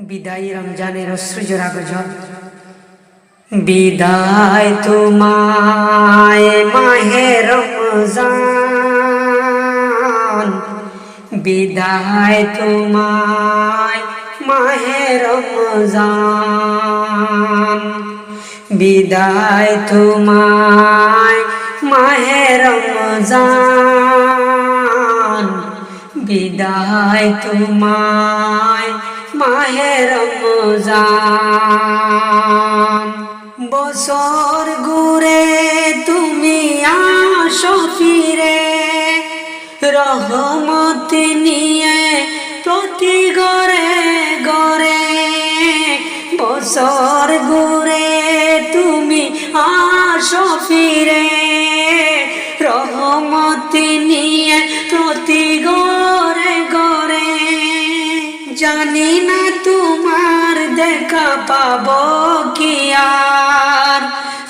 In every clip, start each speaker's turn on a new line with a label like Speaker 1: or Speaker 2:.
Speaker 1: বিদায় রমজানের অশ্রুজোড়া গজল। বিদায় তোমায় মাহে রমজান। বিদায় তোমায় মাহে রমজান। বিদায় তোমায় মাহে রমজান। বিদায় তোমায় মাহে রমজান। বছর ঘুরে তুমি আসো ফিরে। রহমত নিয়ে প্রতি গরে গরে বছর ঘুরে তুমি আসো ফিরে। রহমত নিয়ে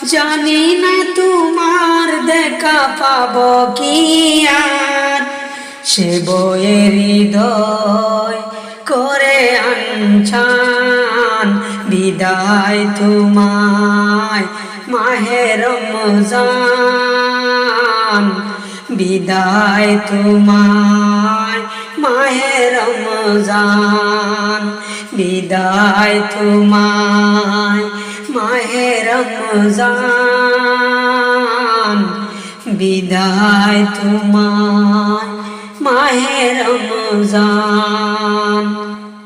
Speaker 1: জানি না তোমার দেখা পাব কি আর। সে বইয়ের হৃদয় করে আনছান, বিদায় তোমায় মাহে রমজান। বিদায় তোমায় মাহে রমজান। বিদায় তোমায় রমজান। বিদায় তোমার মাহে রমজান।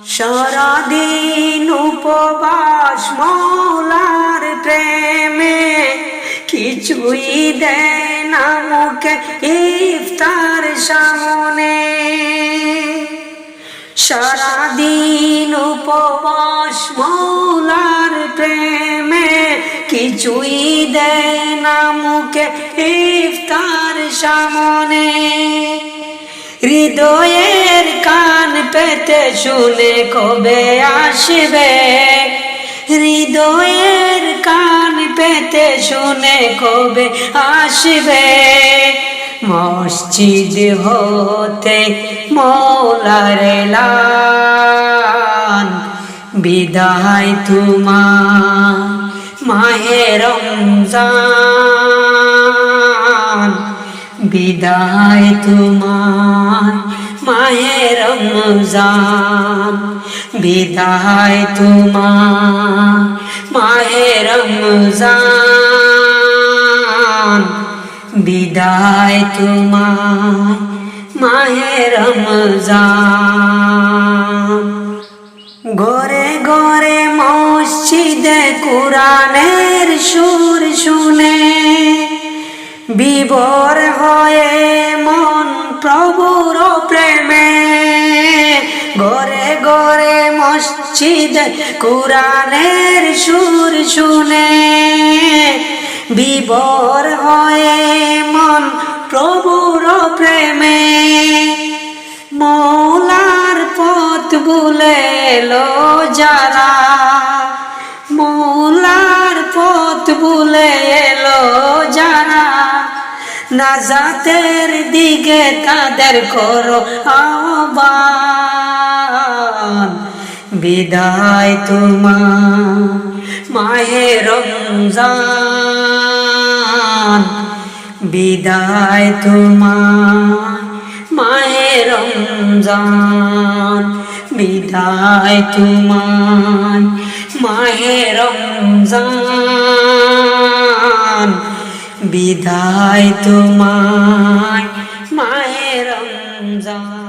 Speaker 1: সারাদিন উপবাস মৌলার প্রেমে কিছুই দেয় না মুখে ইফতার সামনে। সারাদিন উপবাস মৌলার প্রেমে কিছুই দেয় না, মুখে ইফতার সামনে। হৃদয়ের কান পেতে শুনে কবে আসবে? হৃদয়ের কান পেতে শুনে কবে আসবে? মসজিদ হতে মৌলার বিদায় তোমার মাহে রমজান। বিদায় তোমার মাহে রমজান। বিদায় তোমার মাহে রমজান। বিদায় তোমার মাহে রমজান। ঘরে ঘরে মসজিদে কোরআনের সুর শুনে বিবর হয়ে মন প্রভুর প্রেমে। ঘরে ঘরে মসজিদ কোরআনের সুর শুনে বিবর হয়ে মন প্রভুর প্রেমে। মৌলার পথ ভুলে এলো যারা নাজাতের দিকে তাদের করো আহ্বান? বিদায় তোমার মাহে রমজান। বিদায় তোমার মাহে রমজান। বিদায় তোমার মাহে রমজান। বিদায় তোমায় মায়ের রমজান।